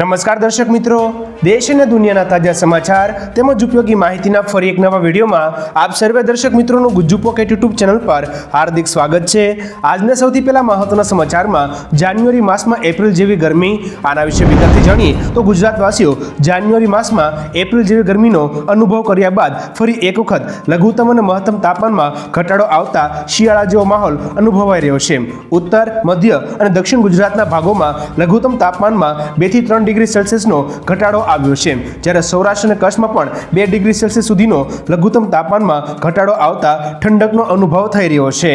નમસ્કાર દર્શક મિત્રો. દેશ અને દુનિયાના તાજા સમાચાર તેમજ ઉપયોગી માહિતીના ફરી એક નવા વિડીયોમાં આપ સર્વે દર્શક મિત્રોનું ગુજ્જુ પોકેટ યુટ્યુબ ચેનલ પર હાર્દિક સ્વાગત છે. આજના સૌથી પહેલા મહત્વના સમાચારમાં જાન્યુઆરી માસમાં એપ્રિલ જેવી ગરમી. આના વિશે વિગતથી જાણીએ તો ગુજરાતવાસીઓ જાન્યુઆરી માસમાં એપ્રિલ જેવી ગરમીનો અનુભવ કર્યા બાદ ફરી એક વખત લઘુત્તમ અને મહત્તમ તાપમાનમાં ઘટાડો આવતા શિયાળા જેવો માહોલ અનુભવાઈ રહ્યો છે. ઉત્તર, મધ્ય અને દક્ષિણ ગુજરાતના ભાગોમાં લઘુત્તમ તાપમાનમાં બેથી ત્રણ ડિગ્રી સેલ્સિયસનો ઘટાડો આવ્યો છે. જ્યારે સૌરાષ્ટ્ર અને કચ્છમાં પણ બે ડિગ્રી સેલ્સિયસ સુધીનો લઘુત્તમ તાપમાનમાં ઘટાડો આવતા ઠંડકનો અનુભવ થઈ રહ્યો છે.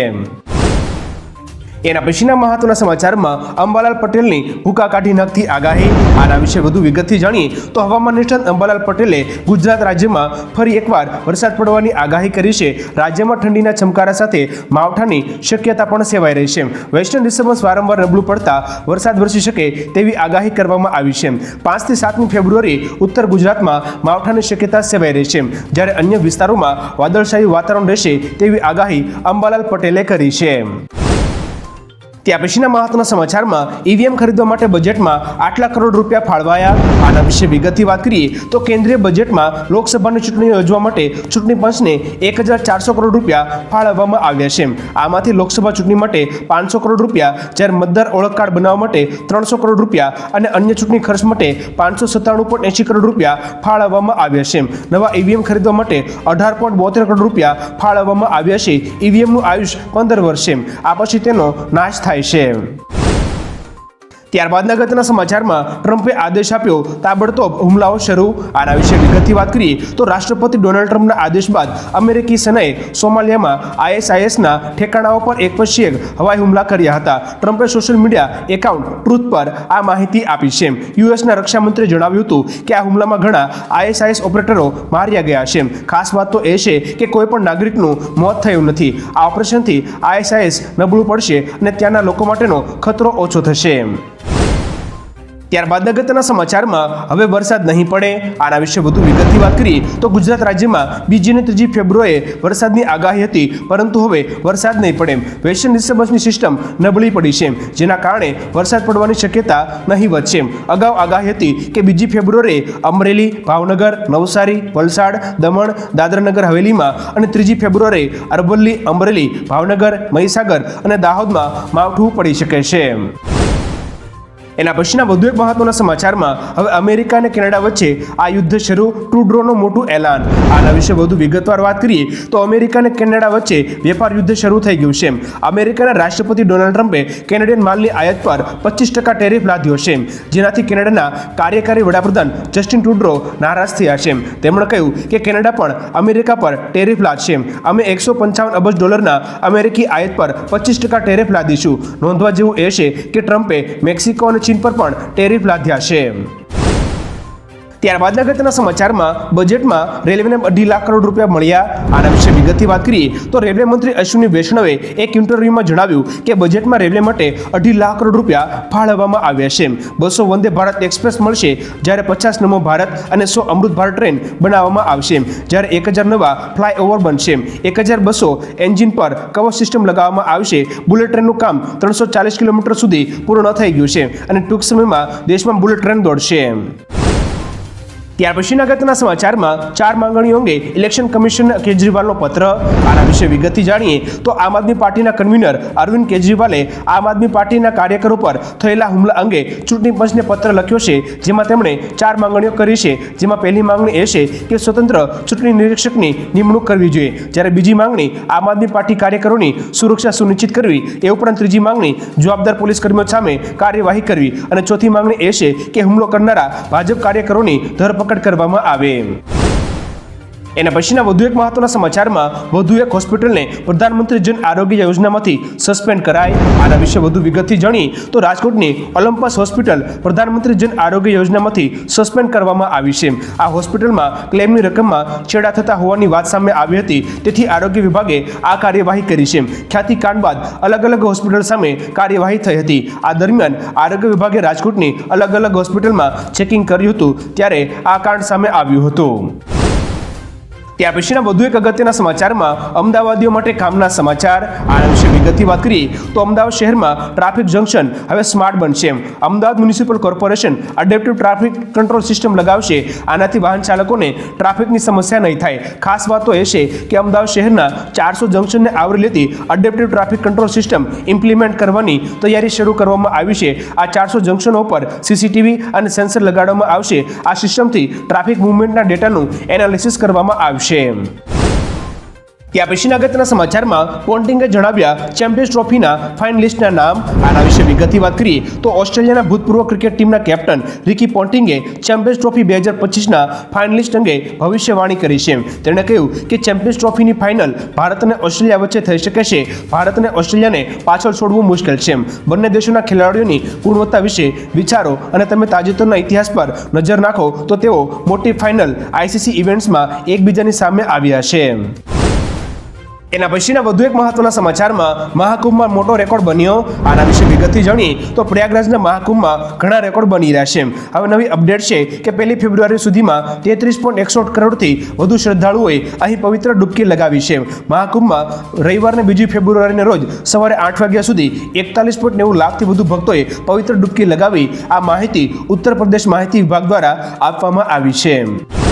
એના પછીના મહત્વના સમાચારમાં અંબાલાલ પટેલની ભૂકા કાઢી નાખતી આગાહી. આના વિશે વધુ વિગતથી જાણીએ તો હવામાન નિષ્ણાત અંબાલાલ પટેલે ગુજરાત રાજ્યમાં ફરી એકવાર વરસાદ પડવાની આગાહી કરી છે. રાજ્યમાં ઠંડીના ચમકારા સાથે માવઠાની શક્યતા પણ સેવાઈ રહી છે. વેસ્ટર્ન ડિસ્ટર્બન્સ વારંવાર નબળું પડતા વરસાદ વરસી શકે તેવી આગાહી કરવામાં આવી છે. પાંચથી સાતમી ફેબ્રુઆરી ઉત્તર ગુજરાતમાં માવઠાની શક્યતા સેવાઈ રહી છે. જ્યારે અન્ય વિસ્તારોમાં વાદળશાહી વાતાવરણ રહેશે તેવી આગાહી અંબાલાલ પટેલે કરી છે. ત્યાં પછીના મહત્વના સમાચારમાં ઈવીએમ ખરીદવા માટે બજેટમાં આટલા કરોડ રૂપિયા ફાળવાયા? આના વિશે વિગતથી વાત કરીએ તો કેન્દ્રીય બજેટમાં લોકસભાની ચૂંટણી યોજવા માટે ચૂંટણી પંચને એક હજાર ચારસો કરોડ રૂપિયા ફાળવવામાં આવ્યા છે. આમાંથી લોકસભા ચૂંટણી માટે પાંચસો કરોડ રૂપિયા, જ્યારે મતદાર ઓળખ કાર્ડ બનાવવા માટે ત્રણસો કરોડ રૂપિયા અને અન્ય ચૂંટણી ખર્ચ માટે પાંચસો સત્તાણું પોઈન્ટ એંશી કરોડ રૂપિયા ફાળવવામાં આવ્યા છે. નવા ઈવીએમ ખરીદવા માટે અઢાર પોઈન્ટ બોતેર કરોડ રૂપિયા ફાળવવામાં આવ્યા છે. ઈવીએમનું આયુષ પંદર વર્ષ છે. આ પછી તેનો નાશ થાય છે ત્યારબાદના અગત્યના સમાચારમાં ટ્રમ્પે આદેશ આપ્યો, તાબડતોબ હુમલાઓ શરૂ. આના વિશે વિગતથી વાત કરીએ, તો રાષ્ટ્રપતિ ડોનાલ્ડ ટ્રમ્પના આદેશ બાદ અમેરિકી સેનાએ સોમાલિયામાં આઈએસઆઈએસના ઠેકાણાઓ પર એક પછી એક હવાઈ હુમલા કર્યા હતા. ટ્રમ્પે સોશિયલ મીડિયા એકાઉન્ટ ટ્રુથ પર આ માહિતી આપી છે. યુએસના રક્ષામંત્રીએ જણાવ્યું હતું કે આ હુમલામાં ઘણા આઈએસઆઈએસ ઓપરેટરો માર્યા ગયા છે. ખાસ વાત તો એ છે કે કોઈ પણ નાગરિકનું મોત થયું નથી. આ ઓપરેશનથી આઈએસઆઈએસ નબળું પડશે અને ત્યાંના લોકો માટેનો ખતરો ઓછો થશે. ત્યારબાદ અગત્યના સમાચારમાં હવે વરસાદ નહીં પડે. આના વિશે વધુ વિગતથી વાત કરીએ તો ગુજરાત રાજ્યમાં બીજી અને ત્રીજી ફેબ્રુઆરીએ વરસાદની આગાહી હતી, પરંતુ હવે વરસાદ નહીં પડે વેસ્ટર્ન ડિસ્ટર્બન્સની સિસ્ટમ નબળી પડી છે જેના કારણે વરસાદ પડવાની શક્યતા નહીં વધશે અગાઉ આગાહી હતી કે બીજી ફેબ્રુઆરીએ અમરેલી, ભાવનગર, નવસારી, વલસાડ, દમણ, દાદરાનગર, હવેલીમાં અને ત્રીજી ફેબ્રુઆરીએ અરવલ્લી, અમરેલી, ભાવનગર, મહીસાગર અને દાહોદમાં માવઠું પડી શકે છે એના પછીના વધુ એક મહત્વના સમાચારમાં, હવે અમેરિકા અને કેનેડા વચ્ચે આ યુદ્ધ શરૂ ટુ ડ્રોનું મોટું એલાન. આના વિશે વધુ વિગતવાર વાત કરીએ, તો અમેરિકા અને કેનેડા વચ્ચે વેપાર યુદ્ધ શરૂ થઈ ગયું છે અમેરિકાના રાષ્ટ્રપતિ ડોનાલ્ડ ટ્રમ્પે કેનેડિયન માલની આયાત પર પચીસ ટકા ટેરિફ લાદ્યો છે જેનાથી કેનેડાના કાર્યકારી વડાપ્રધાન જસ્ટિન ટ્રુડો નારાજ થયા છે તેમણે કહ્યું કે કેનેડા પણ અમેરિકા પર ટેરિફ લાદશે અમે એકસો પંચાવન અબજ ડોલરના અમેરિકી આયાત પર પચીસ ટકા ટેરિફ લાદીશું. નોંધવા જેવું એ છે કે ટ્રમ્પે મેક્સિકો અને ચીન પર પણ ટેરિફ લાદ્યા છે. ત્યારબાદના અગત્યના સમાચારમાં બજેટમાં રેલવેને અઢી લાખ કરોડ રૂપિયા મળ્યા. આના વિશે વિગતથી વાત કરીએ તો રેલવે મંત્રી અશ્વિની વૈષ્ણવે એક ઇન્ટરવ્યુમાં જણાવ્યું કે બજેટમાં રેલવે માટે અઢી લાખ કરોડ રૂપિયા ફાળવવામાં આવ્યા છે. બસો વંદે ભારત એક્સપ્રેસ મળશે જ્યારે પચાસ નમો ભારત અને સો અમૃત ભારત ટ્રેન બનાવવામાં આવશે. જ્યારે એક હજાર નવા ફ્લાયઓવર બનશે. એક હજાર બસો એન્જિન પર કવર સિસ્ટમ લગાવવામાં આવશે. બુલેટ ટ્રેનનું કામ ત્રણસો ચાલીસ કિલોમીટર સુધી પૂર્ણ થઈ ગયું છે અને ટૂંક સમયમાં દેશમાં બુલેટ ટ્રેન દોડશે. ત્યાર પછી અગત્યના સમાચારમાં ચાર માંગણીઓ અંગે ઇલેક્શન કમિશન કેજરીવાલનો પત્ર. આના વિશે વિગતથી જાણીએ તો આમ આદમી પાર્ટીના કન્વીનર અરવિંદ કેજરીવાલે આમ આદમી પાર્ટીના કાર્યકરો પર થયેલા હુમલા અંગે ચૂંટણી પંચને પત્ર લખ્યો છે, જેમાં તેમણે ચાર માંગણીઓ કરી છે. જેમાં પહેલી માંગણી એ છે કે સ્વતંત્ર ચૂંટણી નિરીક્ષકની નિમણૂક કરવી જોઈએ. જ્યારે બીજી માંગણી આમ આદમી પાર્ટી કાર્યકરોની સુરક્ષા સુનિશ્ચિત કરવી એ ઉપરાંત ત્રીજી માંગણી જવાબદાર પોલીસ કર્મીઓ સામે કાર્યવાહી કરવી. અને ચોથી માંગણી એ છે કે હુમલો કરનારા ભાજપ કાર્યકરોની ધરપકડ ધરપકડ કરવામાં આવે. એના પછીના વધુ એક મહત્વના સમાચારમાં વધુ એક હોસ્પિટલને પ્રધાનમંત્રી જન આરોગ્ય યોજનામાંથી સસ્પેન્ડ કરાય. આના વિશે વધુ વિગતથી જાણીએ તો રાજકોટની ઓલિમ્પસ હોસ્પિટલ પ્રધાનમંત્રી જન આરોગ્ય યોજનામાંથી સસ્પેન્ડ કરવામાં આવી છે. આ હોસ્પિટલમાં ક્લેમની રકમમાં છેડા થતા હોવાની વાત સામે આવી હતી. તેથી આરોગ્ય વિભાગે આ કાર્યવાહી કરી છે. ખ્યાતિ કાંડ બાદ અલગ અલગ હોસ્પિટલ સામે કાર્યવાહી થઈ હતી. આ દરમિયાન આરોગ્ય વિભાગે રાજકોટની અલગ અલગ હોસ્પિટલમાં ચેકિંગ કર્યું હતું. ત્યારે આ કાંડ સામે આવ્યું હતું. ત્યાર પછીના વધુ એક અગત્યના સમાચારમાં અમદાવાદીઓ માટે કામના સમાચાર. આના વિશે વિગતથી વાત કરીએ તો અમદાવાદ શહેરમાં ટ્રાફિક જંકશન હવે સ્માર્ટ બનશે Ahmedabad municipal corporation adaptive traffic control system લગાવશે. આનાથી વાહન ચાલકોને ટ્રાફિકની સમસ્યા નહીં થાય. ખાસ વાત તો એ છે કે અમદાવાદ શહેરના ચારસો જંકશનને આવરી લેતી adaptive traffic control system implement કરવાની તૈયારી શરૂ કરવામાં આવી છે. આ ચારસો જંકશનો પર સીસીટીવી અને સેન્સર લગાડવામાં આવશે. આ સિસ્ટમથી ટ્રાફિક મુવમેન્ટના ડેટાનું એનાલિસિસ કરવામાં આવશે. shame. ત્યાં પછી અગત્યના સમાચારમાં પોન્ટિંગે જણાવ્યા, ચેમ્પિયન્સ ટ્રોફીના ફાઇનલિસ્ટના નામ, આના વિશે વિગતની વાત કરીએ, તો ઓસ્ટ્રેલિયાના ભૂતપૂર્વ ક્રિકેટ ટીમના કેપ્ટન રિકી પોન્ટિંગે ચેમ્પિયન્સ ટ્રોફી બે હજાર પચીસના ફાઇનલિસ્ટ અંગે ભવિષ્યવાણી કરી છે. તેણે કહ્યું કે ચેમ્પિયન્સ ટ્રોફીની ફાઇનલ ભારત અને ઓસ્ટ્રેલિયા વચ્ચે થઈ શકે છે. ભારત અને ઓસ્ટ્રેલિયાને પાછળ છોડવું મુશ્કેલ છે. બંને દેશોના ખેલાડીઓની ગુણવત્તા વિશે વિચારો અને તમે તાજેતરના ઇતિહાસ પર નજર નાખો, તો તેઓ મોટી ફાઇનલ આઈસીસી ઇવેન્ટ્સમાં એકબીજાની સામે આવ્યા છે. એના પછીના વધુ એક મહત્વના સમાચારમાં મહાકુંભમાં મોટો રેકોર્ડ બન્યો. આના વિશે વિગતથી જાણીએ તો પ્રયાગરાજના મહાકુંભમાં ઘણા રેકોર્ડ બની રહ્યા છે. હવે નવી અપડેટ છે કે પહેલી ફેબ્રુઆરી સુધીમાં તેત્રીસ પોઈન્ટ એકસઠ કરોડથી વધુ શ્રદ્ધાળુઓએ અહીં પવિત્ર ડૂબકી લગાવી છે. મહાકુંભમાં રવિવારને બીજી ફેબ્રુઆરીને રોજ સવારે આઠ વાગ્યા સુધી એકતાલીસ પોઈન્ટ નેવું લાખથી વધુ ભક્તોએ પવિત્ર ડૂબકી લગાવી આ માહિતી ઉત્તર પ્રદેશ માહિતી વિભાગ દ્વારા આપવામાં આવી છે.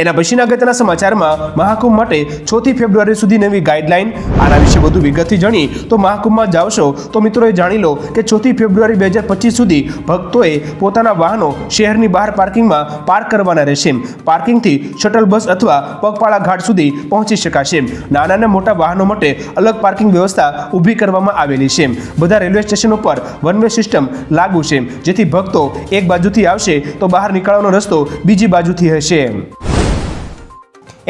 એના પછીના અગત્યના સમાચારમાં મહાકુંભ માટે ચોથી ફેબ્રુઆરી સુધી નવી ગાઈડલાઈન. આના વિશે વધુ વિગતથી જાણી તો મહાકુંભમાં જાવશો તો મિત્રોએ જાણી લો કે ચોથી ફેબ્રુઆરી બે હજાર પચીસ સુધી ભક્તોએ પોતાના વાહનો શહેરની બહાર પાર્કિંગમાં પાર્ક કરવાના રહેશે. પાર્કિંગથી શટલ બસ અથવા પગપાળા ઘાટ સુધી પહોંચી શકાશે. નાના અને મોટા વાહનો માટે અલગ પાર્કિંગ વ્યવસ્થા ઊભી કરવામાં આવેલી છે. બધા રેલવે સ્ટેશનો પર વન વે સિસ્ટમ લાગુ છે. જેથી ભક્તો એક બાજુથી આવશે તો બહાર નીકળવાનો રસ્તો બીજી બાજુથી હશે.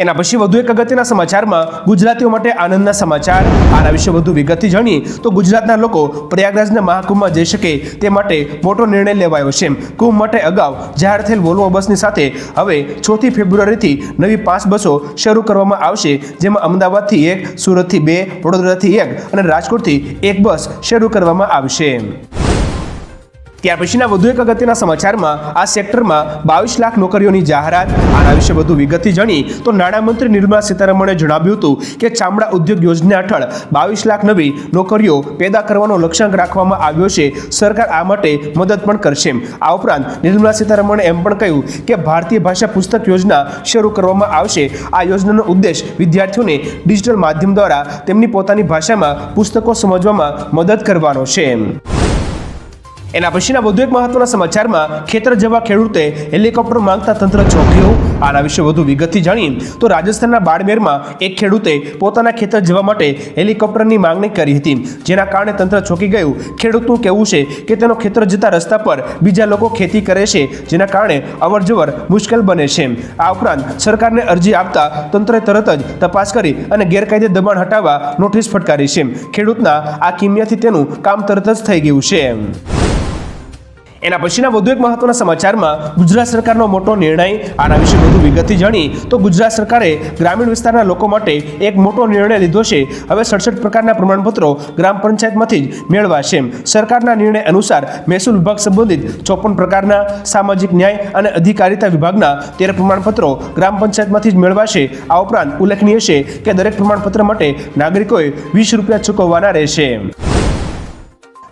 એના પછી વધુ એક અગત્યના સમાચારમાં ગુજરાતીઓ માટે આનંદના સમાચાર. આના વિશે વધુ વિગતથી જાણીએ તો ગુજરાતના લોકો પ્રયાગરાજના મહાકુંભમાં જઈ શકે તે માટે મોટો નિર્ણય લેવાયો છે. કુંભ માટે અગાઉ જાહેર થયેલ વોલ્વો બસની સાથે હવે ચોથી ફેબ્રુઆરીથી નવી પાંચ બસો શરૂ કરવામાં આવશે, જેમાં અમદાવાદથી એક, સુરતથી બે, વડોદરાથી એક અને રાજકોટથી એક બસ શરૂ કરવામાં આવશે. ત્યાર પછીના વધુ એક અગત્યના સમાચારમાં આ સેક્ટરમાં બાવીસ લાખ નોકરીઓની જાહેરાત. આના વિશે વધુ વિગતથી જાણી તો નાણામંત્રી નિર્મલા સીતારમણે જણાવ્યું હતું કે ચામડા ઉદ્યોગ યોજના હેઠળ બાવીસ લાખ નવી નોકરીઓ પેદા કરવાનો લક્ષ્યાંક રાખવામાં આવ્યો છે. સરકાર આ માટે મદદ પણ કરશે આ ઉપરાંત નિર્મલા સીતારમણે એમ પણ કહ્યું કે ભારતીય ભાષા પુસ્તક યોજના શરૂ કરવામાં આવશે. આ યોજનાનો ઉદ્દેશ વિદ્યાર્થીઓને ડિજિટલ માધ્યમ દ્વારા તેમની પોતાની ભાષામાં પુસ્તકો સમજવામાં મદદ કરવાનો છે એના પછીના વધુ એક મહત્વના સમાચારમાં ખેતર જવા ખેડૂતે હેલિકોપ્ટર માંગતા તંત્ર ચોંક્યું આના વિશે વધુ વિગતથી જાણીએ તો રાજસ્થાનના બાડમેરમાં એક ખેડૂતે પોતાના ખેતર જવા માટે હેલિકોપ્ટરની માંગણી કરી હતી. જેના કારણે તંત્ર ચોંકી ગયું. ખેડૂતનું કહેવું છે કે તેનો ખેતર જતા રસ્તા પર બીજા લોકો ખેતી કરે છે, જેના કારણે અવરજવર મુશ્કેલ બને છે. આ ઉપરાંત સરકારને અરજી આપતા તંત્રે તરત જ તપાસ કરી અને ગેરકાયદે દબાણ હટાવવા નોટિસ ફટકારી છે. ખેડૂતના આ કિમિયાથી તેનું કામ તરત જ થઈ ગયું છે. એના પછીના વધુ એક મહત્વના સમાચારમાં ગુજરાત સરકારનો મોટો નિર્ણય આના વિશે વધુ વિગતથી જાણી તો ગુજરાત સરકારે ગ્રામીણ વિસ્તારના લોકો માટે એક મોટો નિર્ણય લીધો છે. હવે સડસઠ પ્રકારના પ્રમાણપત્રો ગ્રામ પંચાયતમાંથી જ મેળવાશે સરકારના નિર્ણય અનુસાર મહેસૂલ વિભાગ સંબંધિત ચોપન પ્રકારના સામાજિક ન્યાય અને અધિકારિતા વિભાગના તેર પ્રમાણપત્રો ગ્રામ પંચાયતમાંથી જ મેળવાશે. આ ઉપરાંત ઉલ્લેખનીય છે કે દરેક પ્રમાણપત્ર માટે નાગરિકોએ વીસ રૂપિયા ચૂકવવાના રહેશે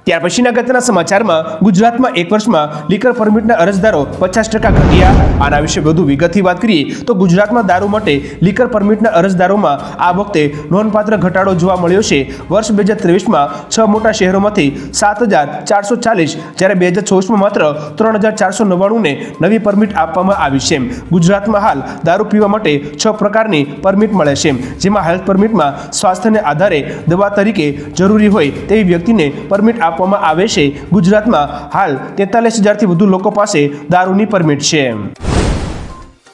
ત્યાર પછીના ગતના સમાચારમાં ગુજરાતમાં એક વર્ષમાં લીકર પરમિટના અરજદારો પચાસ ટકા ઘટ્યા. આના વિશે વધુ વિગતથી વાત કરીએ તો ગુજરાતમાં દારૂ માટે લીકર પરમિટના અરજદારોમાં આ વખતે નોંધપાત્ર ઘટાડો જોવા મળ્યો છે. વર્ષ બે હજાર ત્રેવીસમાં છ મોટા શહેરોમાંથી સાત હજાર ચારસો ચાલીસ, જ્યારે બે હજાર ચોવીસમાં માત્ર ત્રણ હજાર ચારસો નવ્વાણુંને નવી પરમિટ આપવામાં આવી છે. ગુજરાતમાં હાલ દારૂ પીવા માટે છ પ્રકારની પરમિટ મળે છે. જેમાં હેલ્થ પરમિટમાં સ્વાસ્થ્યને આધારે દવા તરીકે જરૂરી હોય તેવી વ્યક્તિને પરમિટ આપવામાં આવે છે. ગુજરાતમાં હાલ તેતાલીસ હજારથી વધુ લોકો પાસે દારૂની પરમિટ છે.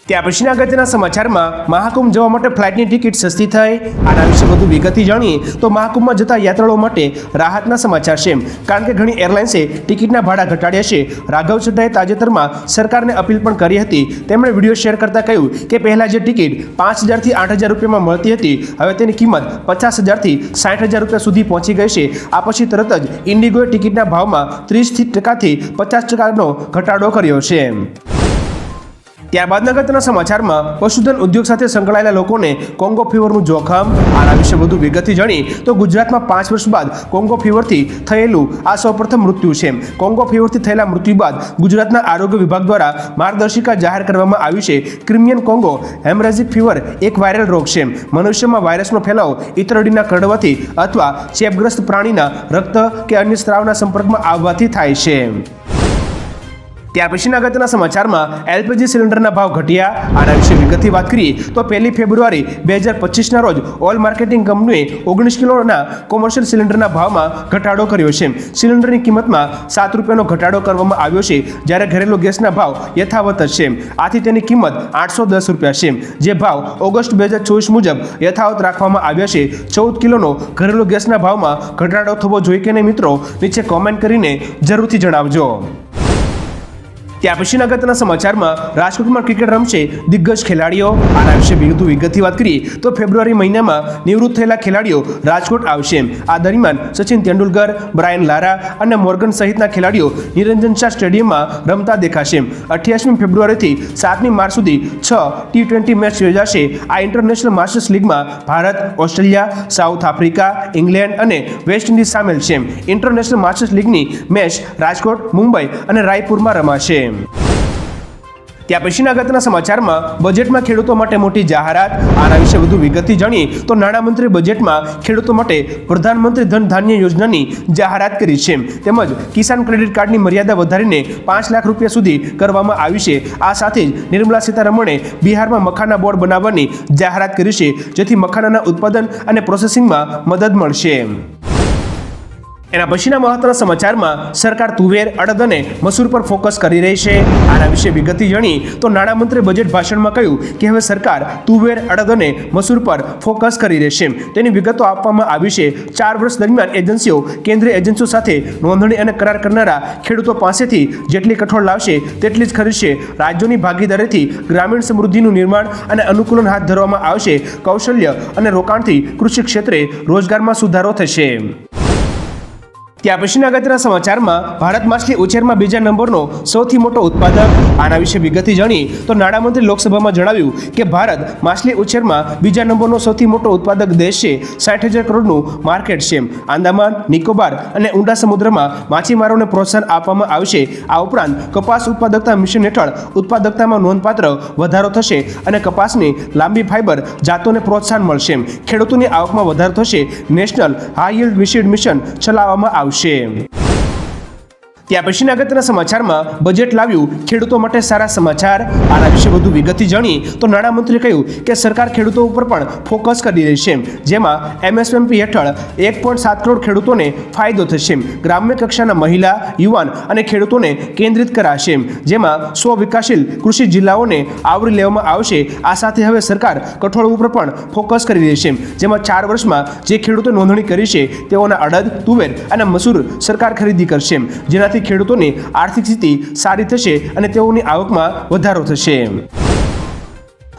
ત્યાર પછીના અગત્યના સમાચારમાં મહાકુંભ જવા માટે ફ્લાઇટની ટિકિટ સસ્તી થઈ. આના વિશે વધુ વિગતથી જાણીએ તો મહાકુંભમાં જતા યાત્રાળુઓ માટે રાહતના સમાચાર છે. કારણ કે ઘણી એરલાઇન્સે ટિકિટના ભાડા ઘટાડ્યા છે. રાઘવ ચડ્ડાએ તાજેતરમાં સરકારને અપીલ પણ કરી હતી. તેમણે વીડિયો શેર કરતા કહ્યું કે પહેલા જે ટિકિટ પાંચ હજારથી આઠ હજાર રૂપિયામાં મળતી હતી, હવે તેની કિંમત પચાસ હજારથી સાઠ હજાર રૂપિયા સુધી પહોંચી ગઈ છે. આ પછી તરત જ ઇન્ડિગોએ ટિકિટના ભાવમાં ત્રીસથી ટકાથી પચાસ ટકાનો ઘટાડો કર્યો છે. ત્યારબાદ અગત્યના સમાચારમાં પશુધન ઉદ્યોગ સાથે સંકળાયેલા લોકોને કોંગો ફીવરનું જોખમ, આના વિશે વધુ વિગતથી જાણી તો ગુજરાતમાં પાંચ વર્ષ બાદ કોંગો ફીવરથી થયેલું આ સૌપ્રથમ મૃત્યુ છે. કોંગો ફીવરથી થયેલા મૃત્યુ બાદ ગુજરાતના આરોગ્ય વિભાગ દ્વારા માર્ગદર્શિકા જાહેર કરવામાં આવી છે. ક્રિમિયન કોંગો હેમરેજિક ફીવર એક વાયરલ રોગ છે. મનુષ્યમાં વાયરસનો ફેલાવો ઇતરડીના કરડવાથી અથવા ચેપગ્રસ્ત પ્રાણીના રક્ત કે અન્ય સ્ત્રાવના સંપર્કમાં આવવાથી થાય છે. ત્યાર પછીના અગત્યના સમાચારમાં એલપીજી સિલિન્ડરના ભાવ ઘટ્યા. આના વિશે વિગતથી વાત કરીએ તો પહેલી ફેબ્રુઆરી બે હજાર પચીસના રોજ ઓઇલ માર્કેટિંગ કંપનીએ ઓગણીસ કિલોના કોમર્શિયલ સિલિન્ડરના ભાવમાં ઘટાડો કર્યો છે. સિલિન્ડરની કિંમતમાં સાત રૂપિયાનો ઘટાડો કરવામાં આવ્યો છે, જ્યારે ઘરેલું ગેસના ભાવ યથાવત જ છે. આથી તેની કિંમત આઠસો દસ રૂપિયા છે, જે ભાવ ઓગસ્ટ બે હજાર ચોવીસ મુજબ યથાવત રાખવામાં આવ્યા છે. ચૌદ કિલોનો ઘરેલું ગેસના ભાવમાં ઘટાડો થવો જોઈએ કે નહીં મિત્રો, નીચે કોમેન્ટ કરીને જરૂરથી જણાવજો. ત્યાર પછીના અગત્યના સમાચારમાં રાજકોટમાં ક્રિકેટ રમશે દિગ્ગજ ખેલાડીઓ. આના વિશે વધુ વિગતથી વાત કરીએ તો ફેબ્રુઆરી મહિનામાં નિવૃત્ત થયેલા ખેલાડીઓ રાજકોટ આવશે. આ દરમિયાન સચિન તેંડુલકર, બ્રાયન લારા અને મોર્ગન સહિતના ખેલાડીઓ નિરંજન શાહ સ્ટેડિયમમાં રમતા દેખાશે. અઠ્યાસમી ફેબ્રુઆરીથી સાતમી માર્ચ સુધી છ ટી ટ્વેન્ટી મેચ યોજાશે. આ international masters લીગમાં Bharat, Australia, south Africa, England અને વેસ્ટ ઇન્ડિઝ સામેલ છે. ઇન્ટરનેશનલ માસ્ટર્સ લીગની મેચ રાજકોટ, મુંબઈ અને રાયપુરમાં રમાશે. ત્યાં પછીના અગત્યના સમાચારમાં બજેટમાં ખેડૂતો માટે મોટી જાહેરાત, આના વિશે વધુ વિગતથી જાણીએ તો નાણામંત્રી બજેટમાં ખેડૂતો માટે પ્રધાનમંત્રી ધન ધાન્ય યોજનાની જાહેરાત કરી છે તેમજ કિસાન ક્રેડિટ કાર્ડની મર્યાદા વધારીને પાંચ લાખ રૂપિયા સુધી કરવામાં આવી છે. આ સાથે જ નિર્મલા સીતારમણે બિહારમાં મખાના બોર્ડ બનાવવાની જાહેરાત કરી છે, જેથી મખાનાના ઉત્પાદન અને પ્રોસેસિંગમાં મદદ મળશે એના પછીના મહત્વના સમાચારમાં સરકાર તુવેર, અડદ અને મસૂર પર ફોકસ કરી રહી છે. આના વિશે વિગતથી જાણી તો નાણામંત્રી બજેટ ભાષણમાં કહ્યું કે હવે સરકાર તુવેર, અડદ અને મસૂર પર ફોકસ કરી રહેશે તેની વિગતો આપવામાં આવી છે. ચાર વર્ષ દરમિયાન એજન્સીઓ, કેન્દ્રીય એજન્સીઓ સાથે નોંધણી અને કરાર કરનારા ખેડૂતો પાસેથી જેટલી કઠોળ લાવશે, તેટલી જ ખરીદશે. રાજ્યોની ભાગીદારીથી ગ્રામીણ સમૃદ્ધિનું નિર્માણ અને અનુકૂલન હાથ ધરવામાં આવશે. કૌશલ્ય અને રોકાણથી કૃષિ ક્ષેત્રે રોજગારમાં સુધારો થશે. ત્યાં પછીના અગત્યના સમાચારમાં ભારત માછલી ઉછેરમાં બીજા નંબરનો સૌથી મોટો ઉત્પાદક. આના વિશે વિગતથી જાણી, તો નાણામંત્રી લોકસભામાં જણાવ્યું કે ભારત માછલી ઉછેરમાં બીજા નંબરનો સૌથી મોટો ઉત્પાદક દેશ છે. સાઠ હજાર કરોડનું માર્કેટ છે આંદામાન, નિકોબાર અને ઊંડા સમુદ્રમાં માછીમારોને પ્રોત્સાહન આપવામાં આવશે. આ ઉપરાંત કપાસ ઉત્પાદકતા મિશન હેઠળ ઉત્પાદકતામાં નોંધપાત્ર વધારો થશે અને કપાસની લાંબી ફાઇબર જાતોને પ્રોત્સાહન મળશે ખેડૂતોની આવકમાં વધારો થશે. નેશનલ હાઈ વિશિડ મિશન ચલાવવામાં આવશે. shame ત્યાં પછીના અગત્યના સમાચારમાં બજેટ લાવ્યું. ખેડૂતો માટે સારા સમાચાર. આના વિશે વધુ વિગતથી જાણી તો નાણામંત્રીએ કહ્યું કે સરકાર ખેડૂતો ઉપર પણ ફોકસ કરી રહી છે. જેમાં એમએસએમપી હેઠળ એક પોઈન્ટ સાત કરોડ ખેડૂતોને ફાયદો થશે. ગ્રામ્ય કક્ષાના મહિલા, યુવાન અને ખેડૂતોને કેન્દ્રિત કરાશે. જેમાં સો વિકાસશીલ કૃષિ જિલ્લાઓને આવરી લેવામાં આવશે. આ સાથે હવે સરકાર કઠોળ ઉપર પણ ફોકસ કરી રહી છે. જેમાં ચાર વર્ષમાં જે ખેડૂતો નોંધણી કરી છે, તેઓના અડદ, તુવેર અને મસૂર સરકાર ખરીદી કરશે. જેનાથી ખેડૂતોની આર્થિક સ્થિતિ સારી થશે અને તેઓની આવકમાં વધારો થશે.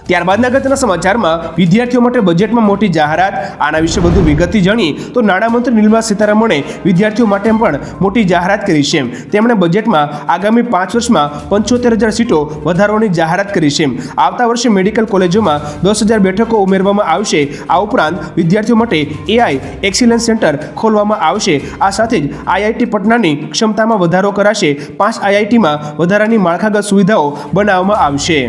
ત્યારબાદના અગત્યના સમાચારમાં વિદ્યાર્થીઓ માટે બજેટમાં મોટી જાહેરાત. આના વિશે વધુ વિગતથી જાણી, તો નાણામંત્રી નિર્મલા સીતારમણે વિદ્યાર્થીઓ માટે પણ મોટી જાહેરાત કરી છે તેમણે બજેટમાં આગામી પાંચ વર્ષમાં પંચોતેર હજાર સીટો વધારવાની જાહેરાત કરી છે આવતા વર્ષે મેડિકલ કોલેજોમાં દસ હજાર બેઠકો ઉમેરવામાં આવશે. આ ઉપરાંત વિદ્યાર્થીઓ માટે એઆઈ એક્સિલન્સ સેન્ટર ખોલવામાં આવશે. આ સાથે જ આઈઆઈટી પટનાની ક્ષમતામાં વધારો કરાશે. પાંચ આઈઆઈટીમાં વધારાની માળખાગત સુવિધાઓ બનાવવામાં આવશે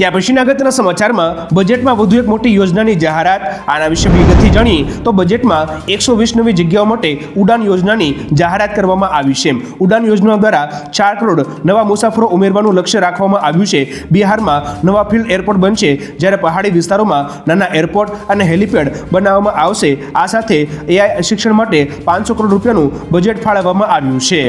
ત્યાં પછીના અગત્યના સમાચારમાં બજેટમાં વધુ એક મોટી યોજનાની જાહેરાત. આના વિશે વિગતથી જાણીએ તો બજેટમાં એકસો વીસ નવી જગ્યાઓ માટે ઉડાન યોજનાની જાહેરાત કરવામાં આવી છે. ઉડાન યોજના દ્વારા ચાર કરોડ નવા મુસાફરો ઉમેરવાનું લક્ષ્ય રાખવામાં આવ્યું છે. બિહારમાં નવા ફિલ્ડ એરપોર્ટ બનશે જ્યારે પહાડી વિસ્તારોમાં નાના એરપોર્ટ અને હેલિપેડ બનાવવામાં આવશે. આ સાથે એઆઈ શિક્ષણ માટે પાંચસો કરોડ રૂપિયાનું બજેટ ફાળવવામાં આવ્યું છે.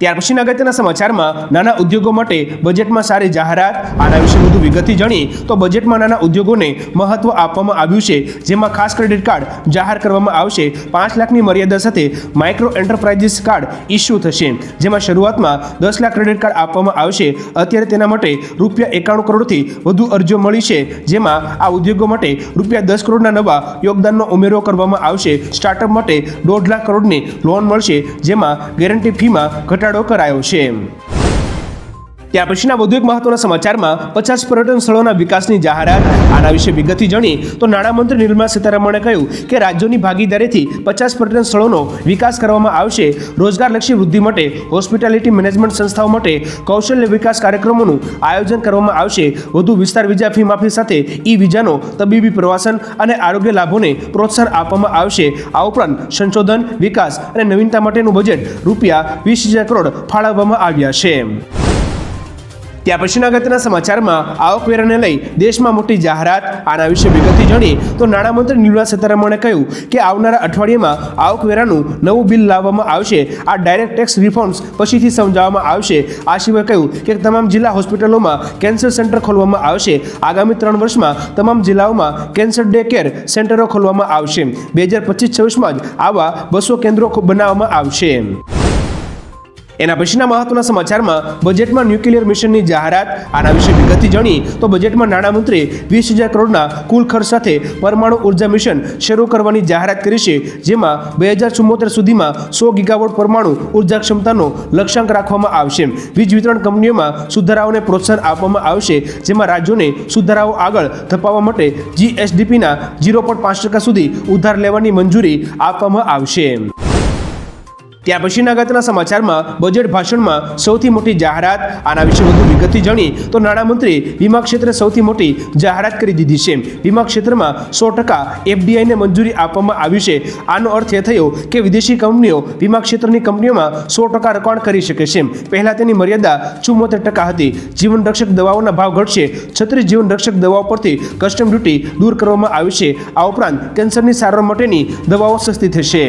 ત્યાર પછીના અગત્યના સમાચારમાં નાના ઉદ્યોગો માટે બજેટમાં સારી જાહેરાત, આના વિશે વધુ વિગતથી જાણી, તો બજેટમાં નાના ઉદ્યોગોને મહત્વ આપવામાં આવ્યું છે, જેમાં ખાસ ક્રેડિટ કાર્ડ જાહેર કરવામાં આવશે, પાંચ લાખની મર્યાદા સાથે માઇક્રો એન્ટરપ્રાઇઝિસ કાર્ડ ઇસ્યુ થશે, જેમાં શરૂઆતમાં દસ લાખ ક્રેડિટ કાર્ડ આપવામાં આવશે, અત્યારે તેના માટે રૂપિયા એકાણું કરોડથી વધુ અરજીઓ મળી છે, જેમાં આ ઉદ્યોગો માટે રૂપિયા દસ કરોડના નવા યોગદાનનો ઉમેરો કરવામાં આવશે, સ્ટાર્ટઅપ માટે દોઢ લાખ કરોડની લોન મળશે, જેમાં ગેરંટી ફીમાં ઘટાડો કરાયો છે ત્યાં પછીના વધુ એક મહત્વના સમાચારમાં પચાસ પર્યટન સ્થળોના વિકાસની જાહેરાત. આના વિશે વિગતથી જાણી તો નાણામંત્રી નિર્મલા સીતારમણે કહ્યું કે રાજ્યોની ભાગીદારીથી પચાસ પર્યટન સ્થળોનો વિકાસ કરવામાં આવશે. રોજગારલક્ષી વૃદ્ધિ માટે, હોસ્પિટાલિટી મેનેજમેન્ટ સંસ્થાઓ માટે કૌશલ્ય વિકાસ કાર્યક્રમોનું આયોજન કરવામાં આવશે. વધુ વિસ્તાર વિઝા ફી માફી સાથે ઈ વિઝાનો તબીબી પ્રવાસન અને આરોગ્ય લાભોને પ્રોત્સાહન આપવામાં આવશે. આ ઉપરાંત સંશોધન, વિકાસ અને નવીનતા માટેનું બજેટ રૂપિયા વીસ હજાર કરોડ ફાળવવામાં આવ્યા છે. ત્યાં પછીના અગત્યના સમાચારમાં આવકવેરાને લઈ દેશમાં મોટી જાહેરાત. આના વિશે વિગતથી જાણીએ તો નાણામંત્રી નિર્મલા સીતારમણે કહ્યું કે આવનારા અઠવાડિયામાં આવકવેરાનું નવું બિલ લાવવામાં આવશે. આ ડાયરેક્ટ ટેક્સ રિફોર્મ્સ પછીથી સમજાવવામાં આવશે. આ સિવાય કહ્યું કે તમામ જિલ્લા હોસ્પિટલોમાં કેન્સર સેન્ટર ખોલવામાં આવશે. આગામી ત્રણ વર્ષમાં તમામ જિલ્લાઓમાં કેન્સર ડે કેર સેન્ટરો ખોલવામાં આવશે. બે હજાર પચીસ છવ્વીસમાં જ આવા બસો કેન્દ્રો બનાવવામાં આવશે. એના પછીના મહત્વના સમાચારમાં બજેટમાં ન્યુક્લિયર મિશનની જાહેરાત, આના વિશે વિગતથી જાણી તો બજેટમાં નાણામંત્રી વીસ હજાર કરોડના કુલ ખર્ચ સાથે પરમાણુ ઊર્જા મિશન શરૂ કરવાની જાહેરાત કરી છે, જેમાં બે હજાર ચુમ્મોતેર સુધીમાં સો ગીગાવોટ પરમાણુ ઊર્જા ક્ષમતાનો લક્ષ્યાંક રાખવામાં આવશે. વીજ વિતરણ કંપનીઓમાં સુધારાઓને પ્રોત્સાહન આપવામાં આવશે, જેમાં રાજ્યોને સુધારાઓ આગળ ધપાવવા માટે જીએસડીપીના ઝીરો પોઈન્ટ પાંચ ટકા સુધી ઉધાર લેવાની મંજૂરી આપવામાં આવશે. ત્યાર પછીના અગત્યના સમાચારમાં બજેટ ભાષણમાં સૌથી મોટી જાહેરાત, આના વિશે વધુ વિગતથી જાણી તો નાણામંત્રી વીમા ક્ષેત્રે સૌથી મોટી જાહેરાત કરી દીધી છે. વીમા ક્ષેત્રમાં સો ટકા એફડીઆઈને મંજૂરી આપવામાં આવી છે. આનો અર્થ એ થયો કે વિદેશી કંપનીઓ વીમા ક્ષેત્રની કંપનીઓમાં સો ટકા રોકાણ કરી શકે છે. પહેલાં તેની મર્યાદા ચુમ્મોતેર ટકા હતી. જીવનરક્ષક દવાઓના ભાવ ઘટશે. છત્રીસ જીવનરક્ષક દવાઓ પરથી કસ્ટમ ડ્યુટી દૂર કરવામાં આવી છે. આ ઉપરાંત કેન્સરની સારવાર માટેની દવાઓ સસ્તી થશે.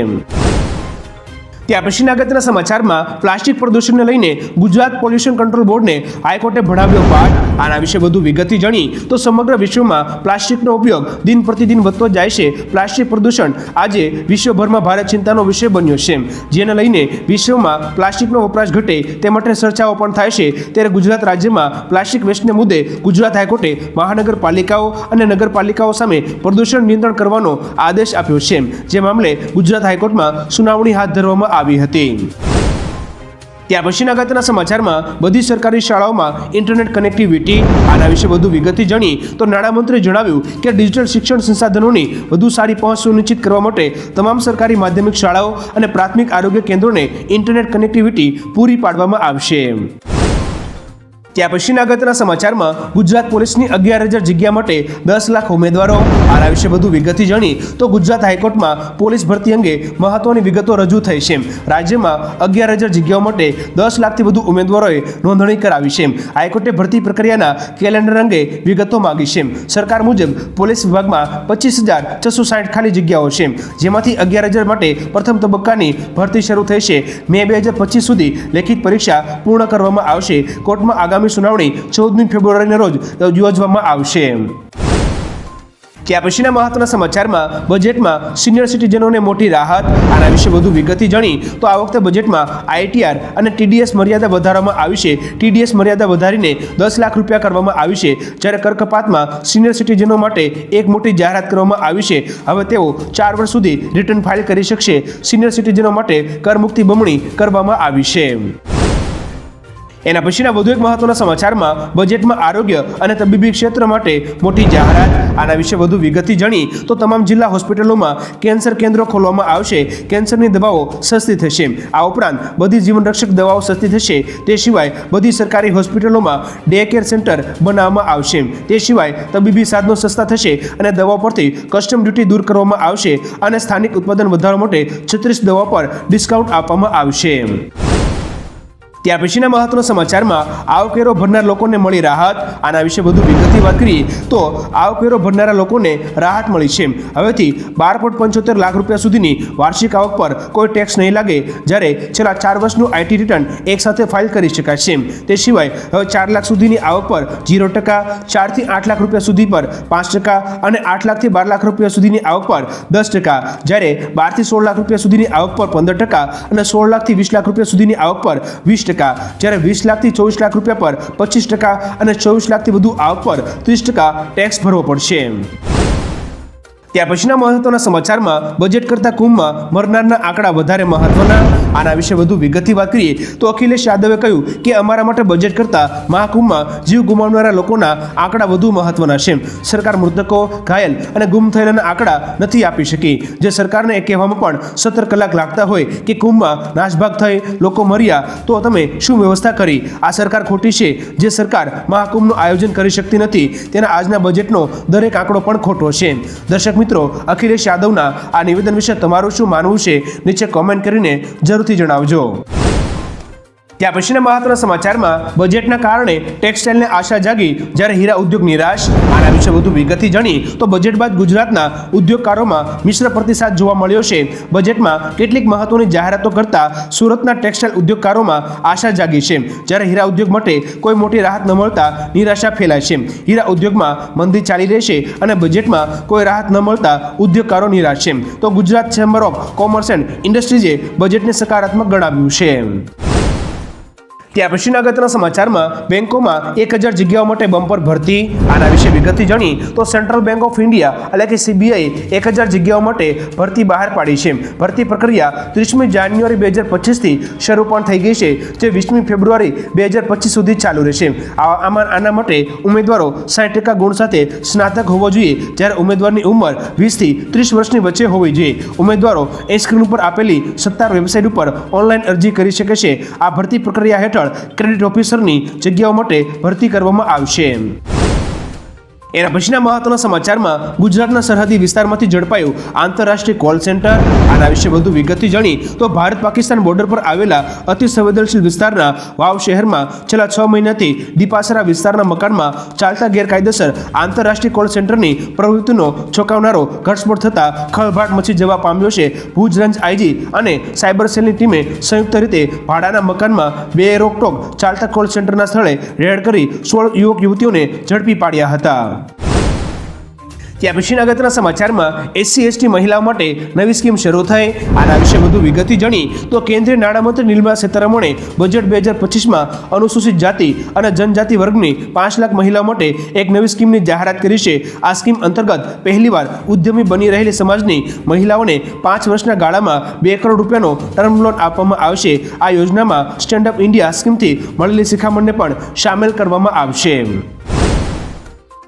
ત્યાં પછીના અગત્યના સમાચારમાં પ્લાસ્ટિક પ્રદૂષણને લઈને ગુજરાત પોલ્યુશન કંટ્રોલ બોર્ડને હાઈકોર્ટે ભણાવ્યો પાઠ. આના વિશે વધુ વિગતથી જાણી તો સમગ્ર વિશ્વમાં પ્લાસ્ટિકનો ઉપયોગ દિન પ્રતિદિન વધતો જાય છે. પ્લાસ્ટિક પ્રદૂષણ આજે વિશ્વભરમાં ભારે ચિંતાનો વિષય બન્યો છે. જેને લઈને વિશ્વમાં પ્લાસ્ટિકનો વપરાશ ઘટે તે માટે ચર્ચાઓ પણ થાય છે. ત્યારે ગુજરાત રાજ્યમાં પ્લાસ્ટિક વેસ્ટને મુદ્દે ગુજરાત હાઈકોર્ટે મહાનગરપાલિકાઓ અને નગરપાલિકાઓ સામે પ્રદૂષણ નિયંત્રણ કરવાનો આદેશ આપ્યો છે. જે મામલે ગુજરાત હાઈકોર્ટમાં સુનાવણી હાથ ધરવામાં આવી હતી. ત્યાં પછીના અગત્યના સમાચારમાં બધી સરકારી શાળાઓમાં ઇન્ટરનેટ કનેક્ટિવિટી, આના વિશે વધુ વિગતથી જાણી તો નાણામંત્રીએ જણાવ્યું કે ડિજિટલ શિક્ષણ સંસાધનોની વધુ સારી પહોંચ સુનિશ્ચિત કરવા માટે તમામ સરકારી માધ્યમિક શાળાઓ અને પ્રાથમિક આરોગ્ય કેન્દ્રોને ઇન્ટરનેટ કનેક્ટિવિટી પૂરી પાડવામાં આવશે. ત્યાં પછીના અગત્યના સમાચારમાં ગુજરાત પોલીસની અગિયાર હજાર જગ્યા માટે દસ લાખ ઉમેદવારો આના વિશે વધુ વિગતથી જાણી તો ગુજરાત હાઈકોર્ટમાં પોલીસ ભરતી અંગે મહત્વની વિગતો રજૂ થઈ છે. રાજ્યમાં અગિયાર હજાર જગ્યાઓ માટે દસ લાખથી વધુ ઉમેદવારોએ નોંધણી કરાવી છે. હાઈકોર્ટે ભરતી પ્રક્રિયાના કેલેન્ડર અંગે વિગતો માગી છે. સરકાર મુજબ પોલીસ વિભાગમાં પચીસ હજાર છસો સાઠ ખાલી જગ્યાઓ છે. જેમાંથી અગિયાર હજાર માટે પ્રથમ તબક્કાની ભરતી શરૂ થઈ છે. મે બે હજાર પચીસ સુધી લેખિત પરીક્ષા પૂર્ણ કરવામાં આવશે. કોર્ટમાં આગામી સુનાવણી ચૌદમી ફેબ્રુઆરીના રોજ યોજવામાં આવશે. ત્યાં પછીના મહત્વના સમાચારમાં બજેટમાં સિનિયર સિટીઝનોને મોટી રાહત, આના વિશે વધુ વિગતથી જાણી તો આ વખતે બજેટમાં આઈટીઆર અને ટીડીએસ મર્યાદા વધારવામાં આવી છે. ટીડીએસ મર્યાદા વધારીને દસ લાખ રૂપિયા કરવામાં આવી છે. જ્યારે કરકપાતમાં સિનિયર સિટીઝનો માટે એક મોટી જાહેરાત કરવામાં આવી છે. હવે તેઓ ચાર વર્ષ સુધી રિટર્ન ફાઇલ કરી શકશે. સિનિયર સિટીઝનો માટે કરમુક્તિ બમણી કરવામાં આવી છે. એના પછીના વધુ એક મહત્વના સમાચારમાં બજેટમાં આરોગ્ય અને તબીબી ક્ષેત્ર માટે મોટી જાહેરાત. આના વિશે વધુ વિગતથી જાણી તો તમામ જિલ્લા હોસ્પિટલોમાં કેન્સર કેન્દ્રો ખોલવામાં આવશે. કેન્સરની દવાઓ સસ્તી થશે. આ ઉપરાંત બધી જીવનરક્ષક દવાઓ સસ્તી થશે. તે સિવાય બધી સરકારી હોસ્પિટલોમાં ડે કેર સેન્ટર બનાવવામાં આવશે. તે સિવાય તબીબી સાધનો સસ્તા થશે અને દવાઓ પરથી કસ્ટમ ડ્યુટી દૂર કરવામાં આવશે અને સ્થાનિક ઉત્પાદન વધારવા માટે છત્રીસ દવા પર ડિસ્કાઉન્ટ આપવામાં આવશે. ત્યાર પછીના મહત્વના સમાચારમાં આવકવેરો ભરનાર લોકોને મળી રાહત. આના વિશે વધુ વિગતથી વાત કરીએ તો આવકવેરો ભરનારા લોકોને રાહત મળી છે. હવેથી બાર પોઈન્ટ પંચોતેર લાખ રૂપિયા સુધીની વાર્ષિક આવક પર કોઈ ટેક્સ નહીં લાગે જ્યારે છેલ્લા ચાર વર્ષનું આઈટી રિટર્ન એકસાથે ફાઇલ કરી શકાય છે. તે સિવાય હવે ચાર લાખ સુધીની આવક પર ઝીરો ટકા ચારથી આઠ લાખ રૂપિયા સુધી પર પાંચ ટકા અને આઠ લાખથી બાર લાખ રૂપિયા સુધીની આવક પર દસ ટકા. જ્યારે બારથી સોળ લાખ રૂપિયા સુધીની આવક પર પંદર ટકા અને સોળ લાખથી વીસ લાખ રૂપિયા સુધીની આવક પર વીસ ટકા. જ્યારે વીસ લાખથી ચોવીસ લાખ રૂપિયા પર પચીસ ટકા અને ચોવીસ લાખથી વધુ આવક પર ત્રીસ ટકા ટેક્સ ભરવો પડશે. ત્યાં પછીના મહત્વના સમાચારમાં બજેટ કરતા કુંભમાં મરનારના આંકડા વધારે મહત્વના. આના વિશે વધુ વિગતથી વાત કરીએ તો અખિલેશ યાદવે કહ્યું કે અમારા માટે બજેટ કરતા મહાકુંભમાં જીવ ગુમાવનારા લોકોના આંકડા વધુ મહત્વના છે. સરકાર મૃતકો ઘાયલ અને ગુમ થયેલાના આંકડા નથી આપી શકી. જે સરકારને એ કહેવામાં પણ સત્તર કલાક લાગતા હોય કે કુંભમાં નાશભાગ થઈ લોકો મર્યા, તો તમે શું વ્યવસ્થા કરી? આ સરકાર ખોટી છે. જે સરકાર મહાકુંભનું આયોજન કરી શકતી નથી, તેના આજના બજેટનો દરેક આંકડો પણ ખોટો છે. દર્શક મિત્રો, અખિલેશ યાદવના આ નિવેદન વિશે તમારું શું માનવું છે? નીચે કોમેન્ટ કરીને જરૂરથી જણાવજો. ત્યાં પછીના મહત્વના સમાચારમાં બજેટના કારણે ટેક્સટાઇલને આશા જાગી જ્યારે હીરા ઉદ્યોગ નિરાશ, આના વિશે વધુ વિગતથી જાણી તો બજેટ બાદ ગુજરાતના ઉદ્યોગકારોમાં મિશ્ર પ્રતિસાદ જોવા મળ્યો છે. બજેટમાં કેટલીક મહત્વની જાહેરાતો કરતા સુરતના ટેક્સટાઇલ ઉદ્યોગકારોમાં આશા જાગી છે. જ્યારે હીરા ઉદ્યોગ માટે કોઈ મોટી રાહત ન મળતા નિરાશા ફેલાય છે. હીરા ઉદ્યોગમાં મંદી ચાલી રહેશે અને બજેટમાં કોઈ રાહત ન મળતા ઉદ્યોગકારો નિરાશ છે. તો Gujarat chamber of commerce and ઇન્ડસ્ટ્રીઝે બજેટને સકારાત્મક ગણાવ્યું છે. ત્યાં પછીના અગત્યના સમાચારમાં બેંકોમાં એક હજાર જગ્યાઓ માટે બમ્પર ભરતી, આના વિશે વિગતથી જાણી, તો સેન્ટ્રલ બેંક ઓફ ઇન્ડિયા એટલે કે સીબીઆઈ એક હજાર જગ્યાઓ માટે ભરતી બહાર પાડી છે. ભરતી પ્રક્રિયા ત્રીસમી જાન્યુઆરી બે હજાર પચીસથી શરૂ પણ થઈ ગઈ છે, જે વીસમી ફેબ્રુઆરી બે હજાર પચીસ સુધી ચાલુ રહેશે. આમાં આના માટે ઉમેદવારો સાઠ ટકા ગુણ સાથે સ્નાતક હોવો જોઈએ, જ્યારે ઉમેદવારની ઉંમર વીસથી ત્રીસ વર્ષની વચ્ચે હોવી જોઈએ. ઉમેદવારો એ સ્ક્રીન ઉપર આપેલી સત્તાર વેબસાઇટ ઉપર ઓનલાઈન અરજી કરી શકે છે. આ ભરતી પ્રક્રિયા હેઠળ ક્રેડિટ ઓફિસરની જગ્યાઓ માટે ભરતી કરવામાં આવશે. એના પછીના મહત્વના સમાચારમાં ગુજરાતના સરહદી વિસ્તારમાંથી ઝડપાયું આંતરરાષ્ટ્રીય કોલ સેન્ટર આના વિશે વધુ વિગતથી જાણી તો ભારત પાકિસ્તાન બોર્ડર પર આવેલા અતિ સંવેદનશીલ વિસ્તારના વાવ શહેરમાં છેલ્લા છ મહિનાથી દીપાસરા વિસ્તારના મકાનમાં ચાલતા ગેરકાયદેસર આંતરરાષ્ટ્રીય કોલ સેન્ટરની પ્રવૃત્તિનો ચોંકાવનારો ઘટસ્ફોટ થતાં ખળભાટ મચી જવા પામ્યો છે. ભુજ રેન્જ આઈજી અને સાયબર સેલની ટીમે સંયુક્ત રીતે ભાડાના મકાનમાં બે રોકટોક ચાલતા કોલ સેન્ટરના સ્થળે રેડ કરી સોળ યુવક યુવતીઓને ઝડપી પાડ્યા હતા. ત્યાં પછીના અગત્યના સમાચારમાં એસસી, એસટી મહિલાઓ માટે નવી સ્કીમ શરૂ થઈ આના વિશે વધુ વિગતથી જાણી તો કેન્દ્રીય નાણામંત્રી નિર્મલા સીતારમણે બજેટ બે હજાર પચીસમાં અનુસૂચિત જાતિ અને જનજાતિ વર્ગની પાંચ લાખ મહિલાઓ માટે એક નવી સ્કીમની જાહેરાત કરી છે. આ સ્કીમ અંતર્ગત પહેલીવાર ઉદ્યમી બની રહેલી સમાજની મહિલાઓને પાંચ વર્ષના ગાળામાં બે કરોડ રૂપિયાનો ટર્મ લોન આપવામાં આવશે. આ યોજનામાં સ્ટેન્ડ અપ ઇન્ડિયા સ્કીમથી મળેલી શિખામણને પણ સામેલ કરવામાં આવશે.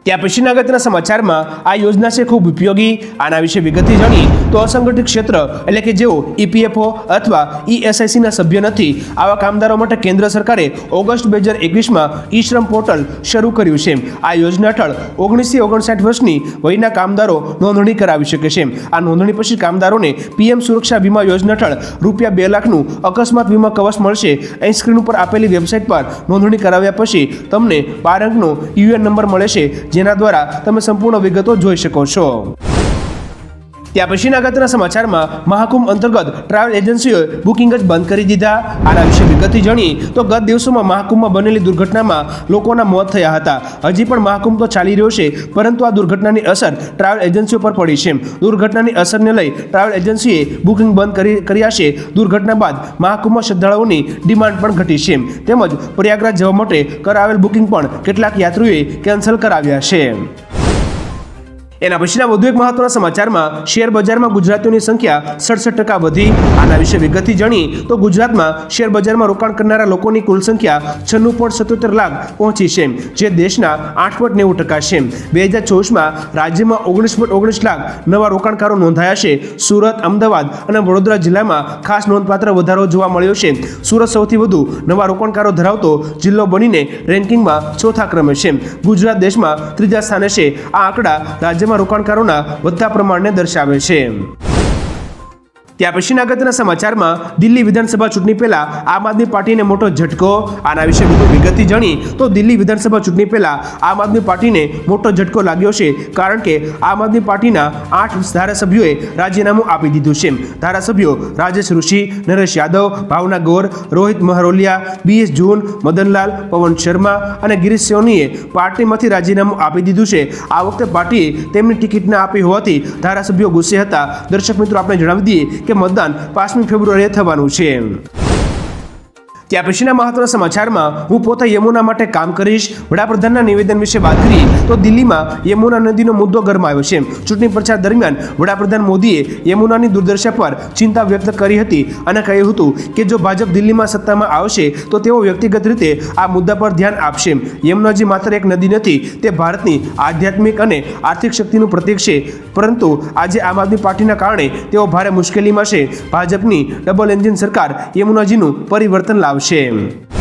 ત્યાં પછીના અગત્યના સમાચારમાં આ યોજના છે ખૂબ ઉપયોગી. આના વિશે વિગતે જાણી તો અસંગઠિત ક્ષેત્ર એટલે કે જેઓ ઈપીએફઓ અથવા ઈએસઆઈસીના સભ્ય નથી, આવા કામદારો માટે કેન્દ્ર સરકારે ઓગસ્ટ બે હજાર એકવીસમાં ઈ શ્રમ પોર્ટલ શરૂ કર્યું છે. આ યોજના હેઠળ ઓગણીસથી ઓગણસાઠ વર્ષની વયના કામદારો નોંધણી કરાવી શકે છે. આ નોંધણી પછી કામદારોને પીએમ સુરક્ષા વીમા યોજના હેઠળ રૂપિયા બે લાખનું અકસ્માત વીમા કવચ મળશે. અહીં સ્ક્રીન ઉપર આપેલી વેબસાઇટ પર નોંધણી કરાવ્યા પછી તમને બાર અંકનો યુએન નંબર મળે છે. જેના દ્વારા તમે સંપૂર્ણ વિગતો જોઈ શકો છો. ત્યાં પછીના અગત્યના સમાચારમાં મહાકુંભ અંતર્ગત ટ્રાવેલ એજન્સીઓએ બુકિંગ જ બંધ કરી દીધા. આના વિશે વિગતથી જાણીએ તો ગત દિવસોમાં મહાકુંભમાં બનેલી દુર્ઘટનામાં લોકોના મોત થયા હતા. હજી પણ મહાકુંભ તો ચાલી રહ્યો છે, પરંતુ આ દુર્ઘટનાની અસર ટ્રાવેલ એજન્સીઓ પર પડી છે. દુર્ઘટનાની અસરને લઈ ટ્રાવેલ એજન્સીએ બુકિંગ બંધ કરી કર્યા છે. દુર્ઘટના બાદ મહાકુંભમાં શ્રદ્ધાળુઓની ડિમાન્ડ પણ ઘટી છે. તેમજ પ્રયાગરાજ જવા માટે કરાવેલ બુકિંગ પણ કેટલાક યાત્રીઓએ કેન્સલ કરાવ્યા છે. એના પછીના વધુ એક મહત્વના સમાચારમાં શેર બજારમાં ગુજરાતીઓની સંખ્યા સડસઠ ટકા વધી. આના વિશે વિગતથી જાણી તો ગુજરાતમાં શેર બજારમાં રોકાણ કરનારા લોકોની કુલ સંખ્યા છન્નું પોઈન્ટ સત્યોતેર લાખ પહોંચી છે જે દેશના આઠ પોઈન્ટ નેવું ટકા છે બે હજાર ચોવીસમાં રાજ્યમાં ઓગણીસ પોઈન્ટ ઓગણીસ લાખ નવા રોકાણકારો નોંધાયા છે. સુરત, અમદાવાદ અને વડોદરા જિલ્લામાં ખાસ નોંધપાત્ર વધારો જોવા મળ્યો છે સુરત સૌથી વધુ નવા રોકાણકારો ધરાવતો જિલ્લો બનીને રેન્કિંગમાં ચોથા ક્રમે છે ગુજરાત દેશમાં ત્રીજા સ્થાને છે. આ આંકડા રોકાણકારોના વધતા પ્રમાણને દર્શાવે છે. ત્યાં પછીના અગત્યના સમાચારમાં દિલ્હી વિધાનસભા ચૂંટણી પહેલા આમ આદમી પાર્ટીને મોટો ઝટકો આના વિશે વધુ વિગતથી જાણી તો દિલ્હી વિધાનસભા ચૂંટણી પહેલા આમ આદમી પાર્ટીને મોટો ઝટકો લાગ્યો છે કારણ કે આમ આદમી પાર્ટીના આઠ ધારાસભ્યોએ રાજીનામું આપી દીધું છે. ધારાસભ્યો રાજેશ ઋષિ, નરેશ યાદવ, ભાવના ગોર, રોહિત મહરોલિયા બીએસ જૂન, મદનલાલ, પવન શર્મા અને ગિરીશ સોનીએ પાર્ટીમાંથી રાજીનામું આપી દીધું છે. આ વખતે પાર્ટીએ તેમની ટિકિટ ના આપી હોવાથી ધારાસભ્યો ગુસ્સે હતા. દર્શક મિત્રો, આપણે જણાવી દઈએ કે મતદાન પાંચમી ફેબ્રુઆરીએ થવાનું છે. ત્યાં પછીના મહત્વના સમાચારમાં હું પોતે યમુના માટે કામ કરીશ. વડાપ્રધાનના નિવેદન વિશે વાત કરીએ તો દિલ્હીમાં યમુના નદીનો મુદ્દો ગરમાયો છે. ચૂંટણી પ્રચાર દરમિયાન વડાપ્રધાન મોદીએ યમુનાની દુર્દશા પર ચિંતા વ્યક્ત કરી હતી અને કહ્યું હતું કે જો ભાજપ દિલ્હીમાં સત્તામાં આવશે તો તેઓ વ્યક્તિગત રીતે આ મુદ્દા પર ધ્યાન આપશે. યમુનાજી માત્ર એક નદી નથી, તે ભારતની આધ્યાત્મિક અને આર્થિક શક્તિનું પ્રતીક છે. પરંતુ આજે આમ આદમી પાર્ટીના કારણે તેઓ ભારે મુશ્કેલીમાં છે. ભાજપની ડબલ એન્જિન સરકાર યમુનાજીનું પરિવર્તન લાવશે. tavsiyem.